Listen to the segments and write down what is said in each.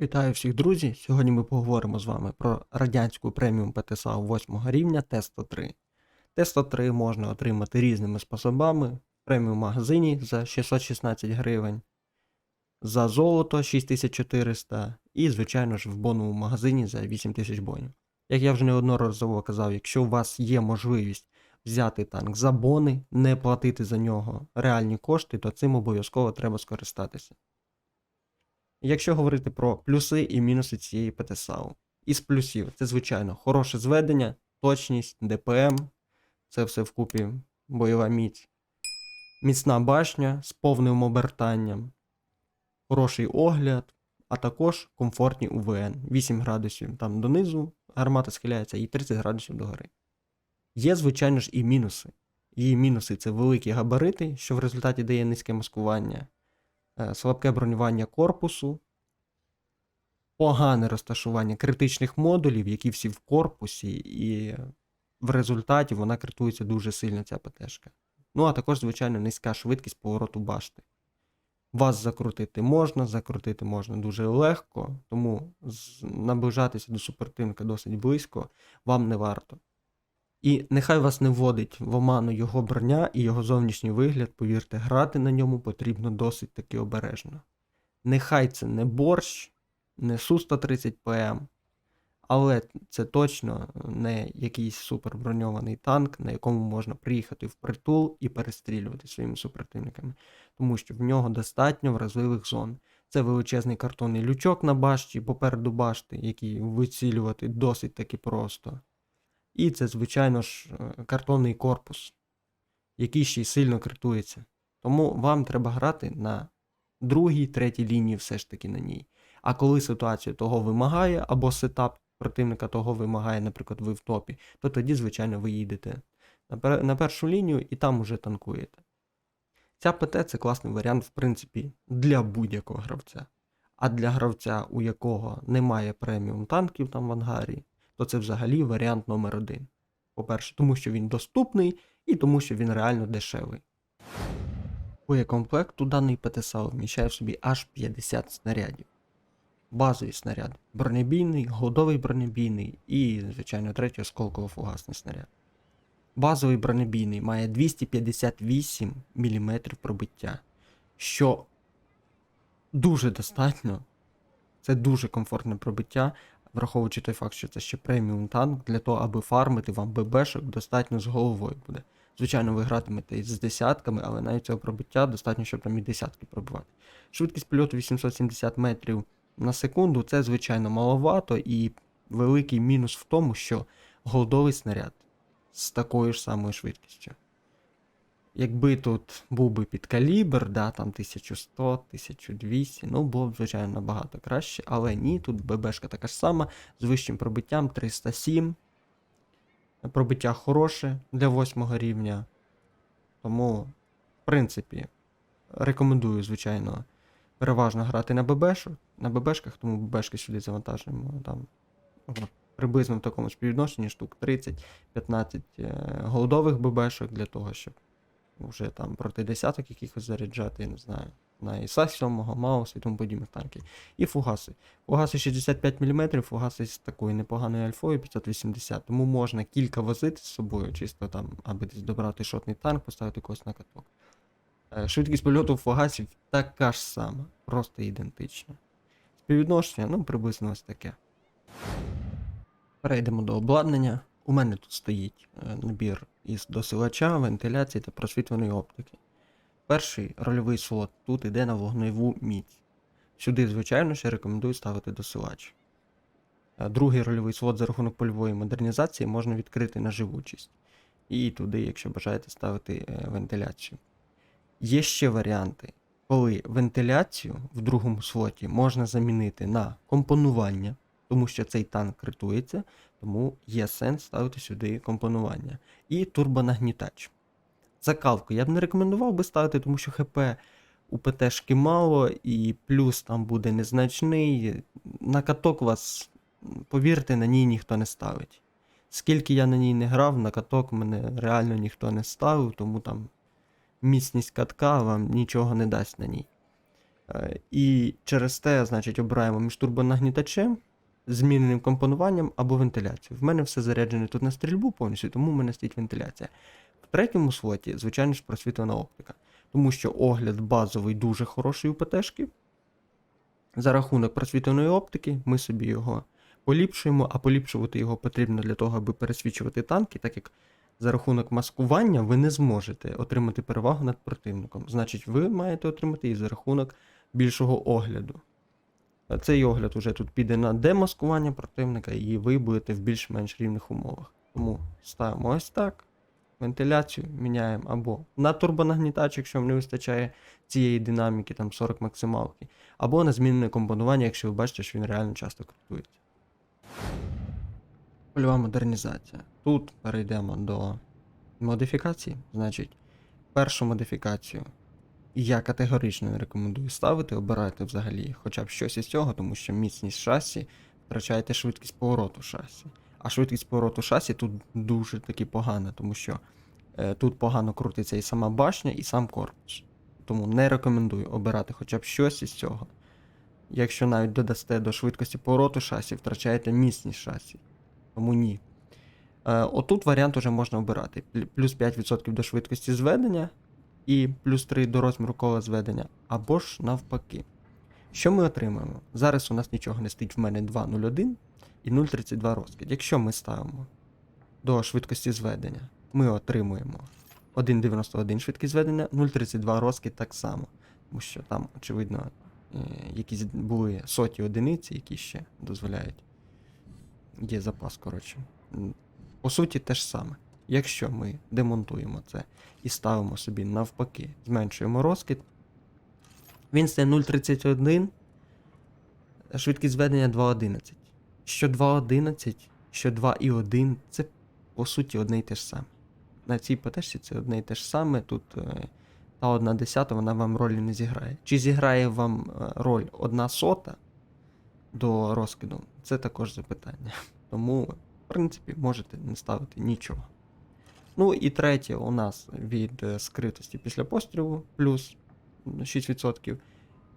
Вітаю всіх, друзі! Сьогодні ми поговоримо з вами про радянську преміум ПТСА 8 рівня Т-103. Т-103 можна отримати різними способами: в преміум магазині за 616 гривень, за золото 6400 і, звичайно ж, в боновому магазині за 8000 бонів. Як я вже неодноразово казав, якщо у вас є можливість взяти танк за бони, не платити за нього реальні кошти, то цим обов'язково треба скористатися. Якщо говорити про плюси і мінуси цієї ПТСАУ. Із плюсів це, звичайно, хороше зведення, точність, ДПМ, це все вкупі бойова міць, міцна башня з повним обертанням, хороший огляд, а також комфортні УВН. 8 градусів там донизу гармата схиляється і 30 градусів догори. Є, звичайно ж, і мінуси. Її мінуси це великі габарити, що в результаті дає низьке маскування слабке бронювання корпусу, погане розташування критичних модулів, які всі в корпусі, і в результаті вона критується дуже сильно, ця ПТшка. Ну, а також, звичайно, низька швидкість повороту башти. Вас закрутити можна, закрутити можна дуже легко, тому наближатися до супротивника досить близько вам не варто. І нехай вас не вводить в оману його броня і його зовнішній вигляд, повірте, грати на ньому потрібно досить таки обережно. Нехай це не борщ, не Су-130 ПМ, але це точно не якийсь суперброньований танк, на якому можна приїхати в притул і перестрілювати своїми супротивниками, тому що в нього достатньо вразливих зон. Це величезний картонний лючок на башті, попереду башти, який вицілювати досить таки просто. І це, звичайно ж, е, картонний корпус, який ще й сильно критується. Тому вам треба грати на другій, третій лінії все ж таки на ній. А коли ситуація того вимагає, або сетап противника того вимагає, наприклад, ви в топі, то тоді, звичайно, ви їдете на першу лінію і там уже танкуєте. Ця ПТ це класний варіант, в принципі, для будь-якого гравця. А для гравця, у якого немає преміум танків там в ангарі, то це взагалі варіант номер один. По-перше, тому що він доступний і тому, що він реально дешевий. Боєкомплект у даний ПТСА вміщає в собі аж 50 снарядів. Базовий снаряд бронебійний, голдовий бронебійний і, звичайно, третій осколково-фугасний снаряд. Базовий бронебійний має 258 мм пробиття, що дуже достатньо. Це дуже комфортне пробиття, враховуючи той факт, що це ще преміум танк, для того, аби фармити вам ББшок достатньо з головою буде. Звичайно, ви гратимете з десятками, але навіть цього пробиття достатньо, щоб там і десятки пробивати. Швидкість польоту 870 метрів на секунду це, звичайно, маловато, і великий мінус в тому, що голдовий снаряд з такою ж самою швидкістю. Якби тут був би під калібр, да, там 1100, 1200, ну було б, звичайно, набагато краще, але ні, тут ББшка така ж сама, з вищим пробиттям 307. Пробиття хороше для 8 рівня. Тому, в принципі, рекомендую, звичайно, переважно грати на ББшок, на ББшках, тому ББшки сюди завантажуємо там приблизно в такому співвідношенні штук 30-15 е, голдових ББшок для того, щоб вже там проти десяток якихось заряджати, я не знаю. На ІСа 7, Маус і тому подібних танків. І фугаси. Фугаси 65 мм, фугаси з такою непоганою альфою 580, тому можна кілька возити з собою, чисто там, аби десь добрати шотний танк, поставити когось на каток. Е, Швидкість польоту фугасів така ж сама, просто ідентична. Співвідношення, ну, приблизно ось таке. Перейдемо до обладнання. У мене тут стоїть е, набір із досилача, вентиляції та просвітленої оптики. Перший рольовий слот тут йде на вогневу міць. Сюди, звичайно, ще рекомендую ставити досилач. Другий рольовий слот за рахунок польової модернізації можна відкрити на живучість. І туди, якщо бажаєте, ставити е, вентиляцію. Є ще варіанти, коли вентиляцію в другому слоті можна замінити на компонування, тому що цей танк критується, тому є сенс ставити сюди компонування. І турбонагнітач. Закалку я б не рекомендував би ставити, тому що ХП у ПТшки мало, і плюс там буде незначний. На каток вас, повірте, на ній ніхто не ставить. Скільки я на ній не грав, на каток мене реально ніхто не ставив, тому там міцність катка вам нічого не дасть на ній. Е, І через те, значить, обираємо між турбонагнітачем, зміненим компонуванням або вентиляцією. В мене все заряджене тут на стрільбу повністю, тому в мене стоїть вентиляція. В третьому слоті, звичайно ж, просвітлена оптика. Тому що огляд базовий дуже хороший у ПТшки. За рахунок просвітленої оптики ми собі його поліпшуємо, а поліпшувати його потрібно для того, аби пересвічувати танки, так як за рахунок маскування ви не зможете отримати перевагу над противником. Значить, ви маєте отримати її за рахунок більшого огляду. Цей огляд уже тут піде на демаскування противника, і ви будете в більш-менш рівних умовах. Тому ставимо ось так. Вентиляцію міняємо або на турбонагнітач, якщо вам не вистачає цієї динаміки, там 40 максималки, або на змінене компонування, якщо ви бачите, що він реально часто крутується. Польова модернізація. Тут перейдемо до модифікації. Значить, першу модифікацію я категорично не рекомендую ставити, обирайте взагалі хоча б щось із цього, тому що міцність шасі втрачаєте швидкість повороту шасі. А швидкість повороту шасі тут дуже таки погана, тому що е, тут погано крутиться і сама башня, і сам корпус. Тому не рекомендую обирати хоча б щось із цього. Якщо навіть додасте до швидкості повороту шасі, втрачаєте міцність шасі. Тому ні. Е, отут варіант уже можна обирати. Плюс 5% до швидкості зведення і плюс 3 до розміру кола зведення, або ж навпаки. Що ми отримаємо? Зараз у нас нічого не стоїть в мене 2.01 і 0.32 розкид. Якщо ми ставимо до швидкості зведення, ми отримуємо 1.91 швидкість зведення, 0.32 розкид так само. Тому що там, очевидно, е, якісь були соті одиниці, які ще дозволяють. Є запас, коротше. По суті, те ж саме. Якщо ми демонтуємо це і ставимо собі навпаки, зменшуємо розкид, він стає 0.31, швидкість зведення 2.11. Що 2.11, що 2.1, це по суті одне й те ж саме. На цій потешці це одне й те ж саме. Тут е, та одна десята вона вам ролі не зіграє. Чи зіграє вам е, роль одна сота до розкиду, це також запитання. Тому, в принципі, можете не ставити нічого. Ну і третє у нас від е, скритості після пострілу плюс 6%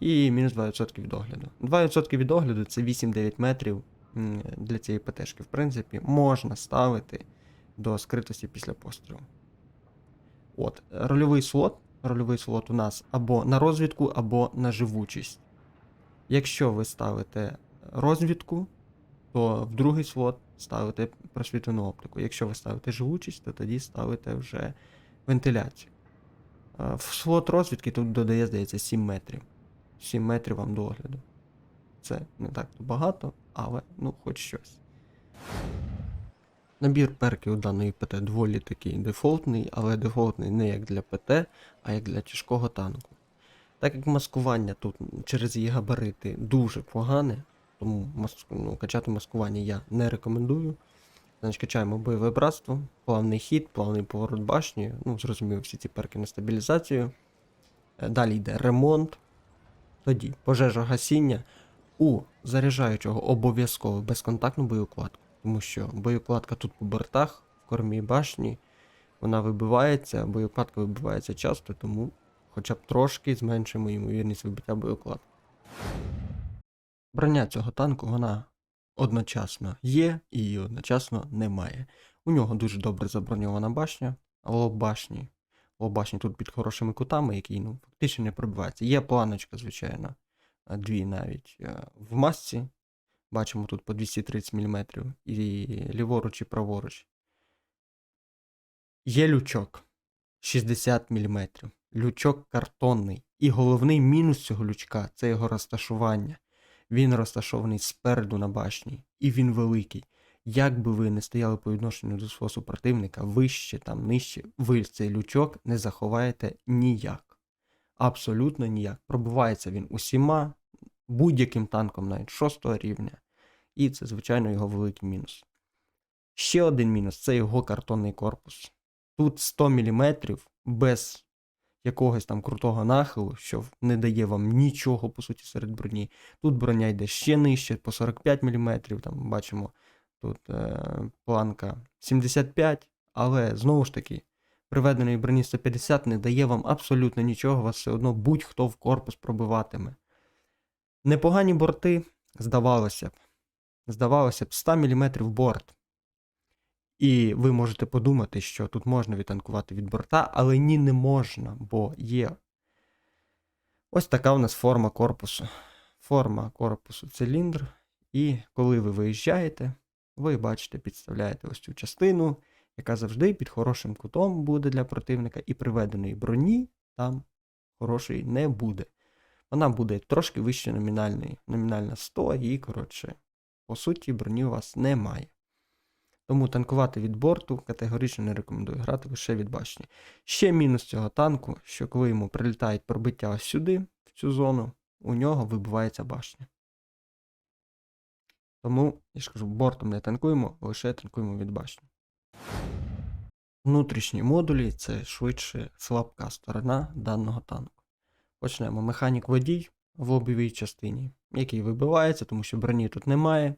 і мінус 2% від огляду. 2% від огляду це 8-9 метрів для цієї ПТшки. В принципі, можна ставити до скритості після пострілу. От, рольовий слот. Рольовий слот у нас або на розвідку, або на живучість. Якщо ви ставите розвідку, то в другий слот ставите просвітлену оптику. Якщо ви ставите живучість, то тоді ставите вже вентиляцію. Е, В слот розвідки тут додає, здається, 7 метрів. 7 метрів вам до огляду. Це не так багато, але ну хоч щось. Набір перків даної ПТ доволі такий дефолтний, але дефолтний не як для ПТ, а як для тяжкого танку. Так як маскування тут через її габарити дуже погане, тому мас... ну, качати маскування я не рекомендую. Значить, качаємо бойове братство, плавний хід, плавний поворот башні. Ну, зрозуміло, всі ці перки на стабілізацію. Е, Далі йде ремонт. Тоді пожежогасіння. У заряджаючого обов'язково безконтактну боєукладку. Тому що боєукладка тут по бортах, в кормі башні, вона вибивається, боєукладка вибивається часто, тому хоча б трошки зменшимо ймовірність вибиття боєукладки. Броня цього танку вона одночасно є і одночасно немає. У нього дуже добре заброньована башня, лоб башні. Тут під хорошими кутами, які ну, фактично не пробиваються. Є планочка, звичайно, дві навіть е, в масці. Бачимо тут по 230 мм і ліворуч і праворуч. Є лючок 60 мм. Лючок картонний. І головний мінус цього лючка це його розташування. Він розташований спереду на башні, і він великий. Як би ви не стояли по відношенню до свого супротивника, вище там нижче, ви цей лючок не заховаєте ніяк. Абсолютно ніяк. Пробивається він усіма, будь-яким танком навіть 6 рівня. І це, звичайно, його великий мінус. Ще один мінус це його картонний корпус. Тут 100 мм без якогось там крутого нахилу, що не дає вам нічого, по суті, серед броні. Тут броня йде ще нижче, по 45 мм. Там бачимо тут е, планка 75, але знову ж таки, приведеної броні 150 не дає вам абсолютно нічого, вас все одно будь-хто в корпус пробиватиме. Непогані борти, здавалося б. Здавалося б, 100 мм борт. І ви можете подумати, що тут можна відтанкувати від борта, але ні, не можна, бо є. Ось така у нас форма корпусу. Форма корпусу циліндр. І коли ви виїжджаєте, ви бачите, підставляєте ось цю частину, яка завжди під хорошим кутом буде для противника, і приведеної броні там хорошої не буде. Вона буде трошки вище номінальної. Номінальна 100, і, коротше, по суті, броні у вас немає. Тому танкувати від борту категорично не рекомендую грати лише від башні. Ще мінус цього танку, що коли йому прилітають пробиття ось сюди, в цю зону, у нього вибивається башня. Тому, я ж кажу, бортом не танкуємо, лише танкуємо від башні. Внутрішні модулі це швидше слабка сторона даного танку. Почнемо. Механік водій в лобовій частині, який вибивається, тому що броні тут немає.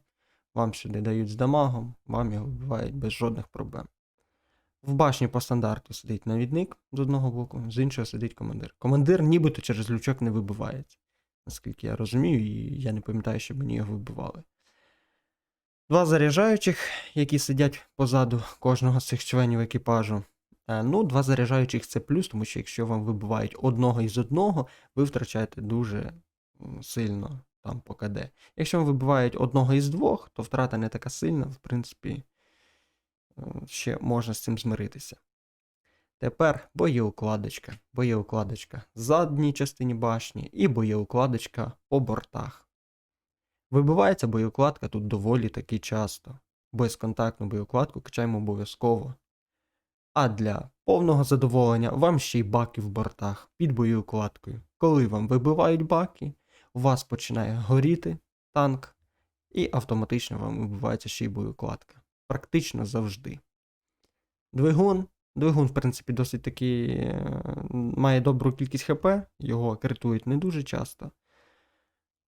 Вам сюди дають з дамагом, вам його вбивають без жодних проблем. В башні по стандарту сидить навідник з одного боку, з іншого сидить командир. Командир нібито через лючок не вибивається, наскільки я розумію, і я не пам'ятаю, щоб мені його вибивали. Два заряджаючих, які сидять позаду кожного з цих членів екіпажу. Е, Ну, два заряджаючих це плюс, тому що якщо вам вибивають одного із одного, ви втрачаєте дуже сильно там по КД. Якщо вибивають одного із двох, то втрата не така сильна, в принципі, е, ще можна з цим змиритися. Тепер боєукладочка. Боєукладочка в задній частині башні і боєукладочка по бортах. Вибивається боєукладка тут доволі таки часто. Безконтактну боєукладку качаємо обов'язково. А для повного задоволення вам ще й баки в бортах під боєукладкою. Коли вам вибивають баки, у вас починає горіти танк, і автоматично вам вибивається ще й боєукладка. Практично завжди. Двигун. Двигун, в принципі, досить таки е, має добру кількість ХП, його критують не дуже часто.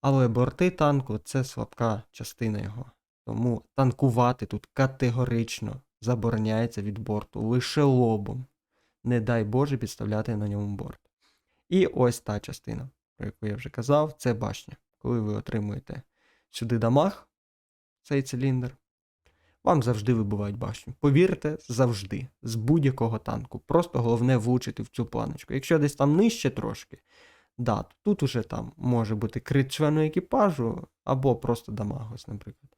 Але борти танку це слабка частина його. Тому танкувати тут категорично забороняється від борту лише лобом. Не дай Боже підставляти на ньому борт. І ось та частина, про яку я вже казав, це башня. Коли ви отримуєте сюди дамаг, цей циліндр, вам завжди вибивають башню. Повірте, завжди, з будь-якого танку. Просто головне влучити в цю планочку. Якщо десь там нижче трошки, да, тут уже там може бути крит члену екіпажу, або просто дамаг, ось, наприклад.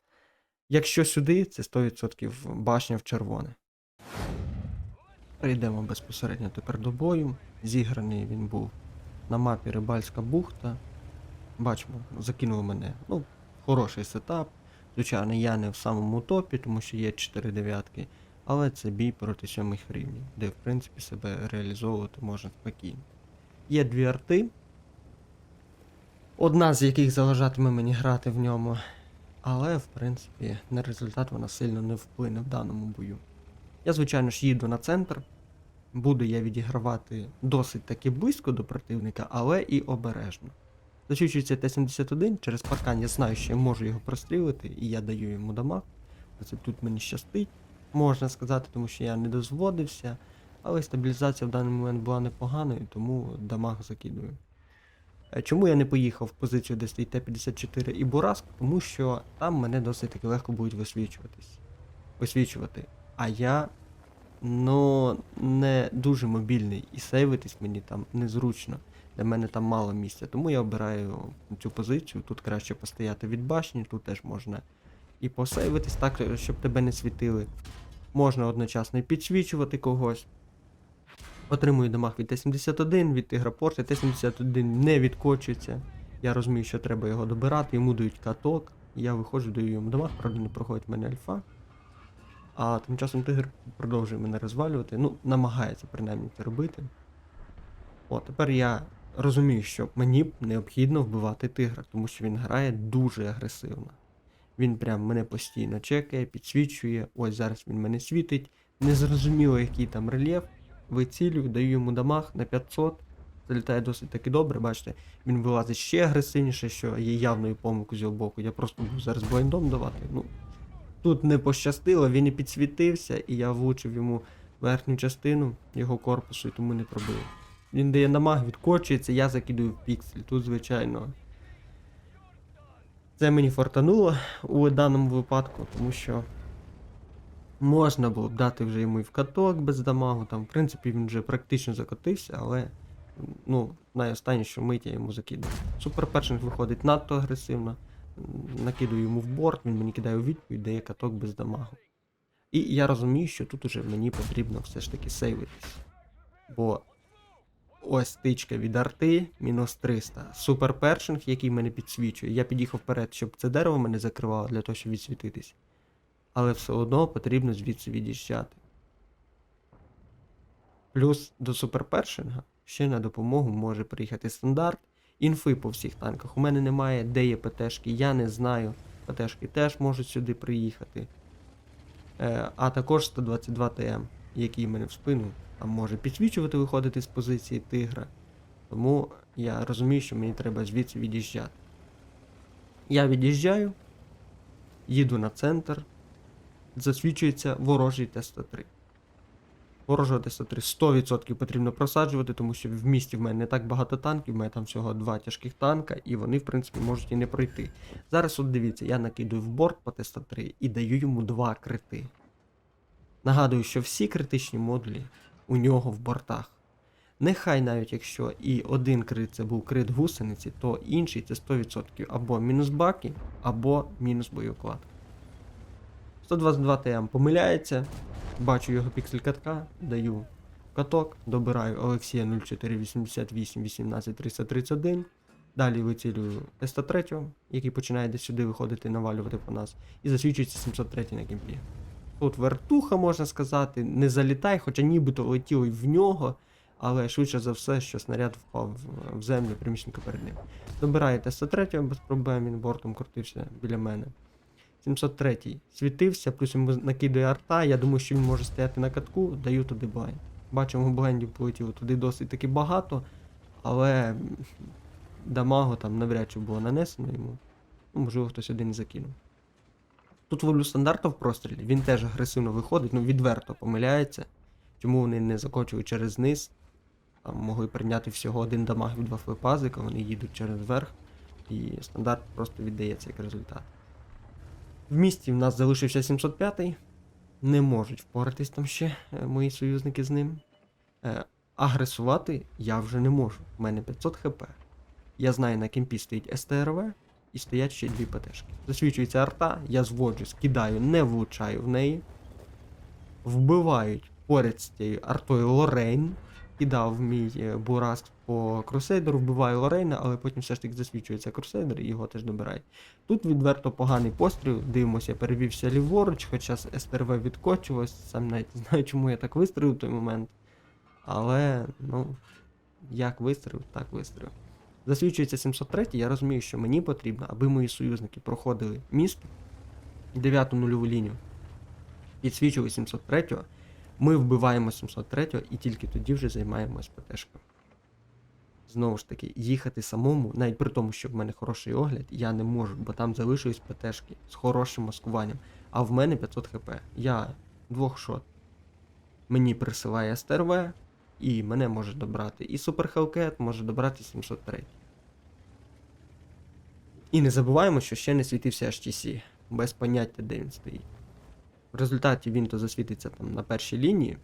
Якщо сюди, це 100% башня в червоне. Перейдемо безпосередньо тепер до бою. Зіграний він був на мапі Рибальська бухта. Бачимо, закинули мене. Ну, хороший сетап. Звичайно, я не в самому топі, тому що є 4 дев'ятки, але це бій проти сьомих рівнів, де в принципі себе реалізовувати можна спокійно. Є дві арти, одна з яких заважатиме мені грати в ньому, але в принципі на результат вона сильно не вплине в даному бою. Я, звичайно ж, їду на центр. Буду я відігравати досить таки близько до противника, але і обережно. Зачучується Т-71, через паркан я знаю, що я можу його прострілити, і я даю йому дамаг. Це тут мені щастить, можна сказати, тому що я не дозводився, але стабілізація в даний момент була непоганою, тому дамаг закидую. Е, Чому я не поїхав в позицію, де стоїть Т-54 і Бураск? Тому що там мене досить таки легко будуть висвічуватись. Висвічувати. А я ну не дуже мобільний і сейвитись мені там незручно. Для мене там мало місця. Тому я обираю цю позицію. Тут краще постояти від башні, тут теж можна і посейвитись так, щоб тебе не світили. Можна одночасно і підсвічувати когось. Отримую дамаг від Т-71, від Тиграпорта. Т-71 не відкочується. Я розумію, що треба його добирати, йому дають каток. Я виходжу, даю йому дамаг, правда не проходить в мене альфа. А тим часом тигр продовжує мене розвалювати. Ну, намагається принаймні це робити. О, тепер я розумію, що мені необхідно вбивати тигра, тому що він грає дуже агресивно. Він прям мене постійно чекає, підсвічує. Ось зараз він мене світить. Незрозуміло, який там рельєф. Вицілюю, даю йому дамаг на 500. Залітає досить таки добре, бачите, він вилазить ще агресивніше, що є явною помилкою з його боку. Я просто буду зараз блайндом давати. Ну, тут не пощастило, він і підсвітився, і я влучив йому верхню частину його корпусу і тому не пробив. Він дає намаг, відкочується, я закидую в піксель. Тут, звичайно. Це мені фортануло у даному випадку, тому що можна було б дати вже йому і в каток без дамагу. Там, в принципі, він вже практично закотився, але ну, найостаннішу мить я йому закидаю. Супер першинг виходить надто агресивно. М, Накидую йому в борт, він мені кидає у відповідь, дає каток без дамагу. І я розумію, що тут уже мені потрібно все ж таки сейвитись. Бо ось стичка від арти, мінус 300. Супер першинг, який мене підсвічує. Я під'їхав вперед, щоб це дерево мене закривало для того, щоб відсвітитись. Але все одно потрібно звідси від'їжджати. Плюс до суперпершинга ще на допомогу може приїхати стандарт. Інфи по всіх танках. У мене немає, де є ПТшки, я не знаю. ПТшки теж можуть сюди приїхати. Е, а також 122 ТМ, який мене в спину там може підсвічувати, виходити з позиції тигра. Тому я розумію, що мені треба звідси від'їжджати. Я від'їжджаю, їду на центр, засвічується ворожий Т-103. Ворожого Т-103 100% потрібно просаджувати, тому що в місті в мене не так багато танків, в мене там всього два тяжких танка, і вони, в принципі, можуть і не пройти. Зараз, от дивіться, я накидую в борт по Т-103 і даю йому два крити. Нагадую, що всі критичні модулі у нього в бортах. Нехай навіть якщо і один крит це був крит гусениці, то інший це 100% або мінус баки, або мінус боєуклад. 122 ТМ помиляється, бачу його піксель катка, даю каток, добираю Олексія 0488 18 331. Далі вицілюю С-103, який починає десь сюди виходити, навалювати по нас. І засвічується 703 на кімпі. Тут вертуха, можна сказати, не залітай, хоча нібито летіло й в нього, але швидше за все, що снаряд впав в- землю приміщенка перед ним. Добирає Т-103 без проблем, він бортом крутився біля мене. 703 світився, плюс йому накидує арта. Я думаю, що він може стояти на катку, даю туди блайн. Бачимо, блендів полетіло туди досить таки багато, але дамагу там навряд чи було нанесено йому. Ну, можливо, хтось один і закинув. Тут ловлю стандарта в прострілі, він теж агресивно виходить, ну відверто помиляється. Чому вони не закочують через низ? Там могли прийняти всього один дамаг від два флипазика, вони їдуть через верх, і стандарт просто віддається як результат. В місті в нас залишився 705-й. Не можуть впоратись там ще е, мої союзники з ним. Е, агресувати я вже не можу. У мене 500 хп. Я знаю, на кемпі стоїть СТРВ і стоять ще дві ПТшки. Засвічується арта, я зводжу, скидаю, не влучаю в неї. Вбивають поряд з цією артою Лорейн. Кидав мій е, Бураск по крусейдеру, вбиваю Лорейна, але потім все ж таки засвічується крусейдер і його теж добирають. Тут відверто поганий постріл, дивимося, я перевівся ліворуч, хоча з СТРВ відкочувалось, сам навіть не знаю, чому я так вистрілив в той момент. Але, ну, як вистрілив, так вистрілив. Засвічується 703, я розумію, що мені потрібно, аби мої союзники проходили міст, 9 нульову лінію, підсвічували 703, ми вбиваємо 703 і тільки тоді вже займаємось ПТшкою. Знову ж таки, їхати самому, навіть при тому, що в мене хороший огляд, я не можу, бо там залишились ПТшки з хорошим маскуванням. А в мене 500 хп. Я двох шот. Мені присилає СТРВ, і мене може добрати. І Супер Hellcat може добрати 703. І не забуваємо, що ще не світився HTC, без поняття, де він стоїть. В результаті він то засвітиться там на першій лінії,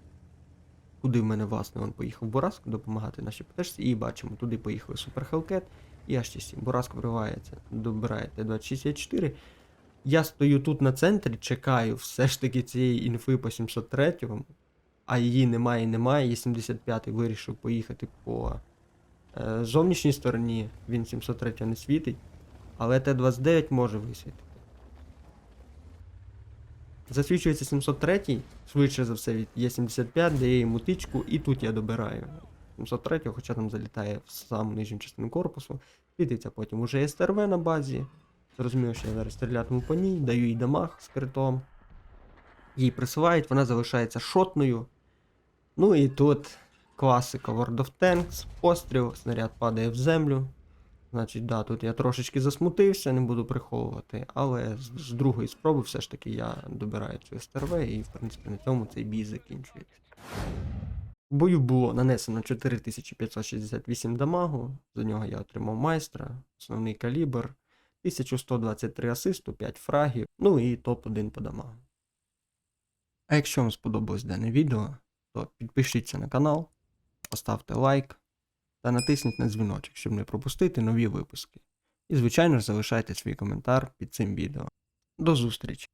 куди в мене власне він поїхав Бораск допомагати нашій ПТшці, і бачимо, туди поїхали Супер Hellcat і HTC. Бораск вривається, добирає Т-264. Я стою тут на центрі, чекаю все ж таки цієї інфи по 703 а її немає і немає. Є 75-й вирішив поїхати по е, зовнішній стороні, він 703 не світить, але Т-29 може висвітити. Засвічується 703, швидше за все від Є75, дає йому тичку, і тут я добираю 703, хоча там залітає в саму нижню частину корпусу. Світиться потім уже СТРВ на базі. Зрозуміло, що я зараз стрілятиму по ній, даю їй дамаг з критом. Її присилають, вона залишається шотною. Ну і тут класика World of Tanks, постріл, снаряд падає в землю. Значить, да, тут я трошечки засмутився, не буду приховувати, але з, з другої спроби все ж таки я добираю цю СТРВ і, в принципі, на цьому цей бій закінчується. В бою було нанесено 4568 дамагу, за нього я отримав майстра, основний калібр, 1123 асисту, 5 фрагів, ну і топ-1 по дамагу. А якщо вам сподобалось дане відео, то підпишіться на канал, поставте лайк та натисніть на дзвіночок, щоб не пропустити нові випуски. І, звичайно ж, залишайте свій коментар під цим відео. До зустрічі!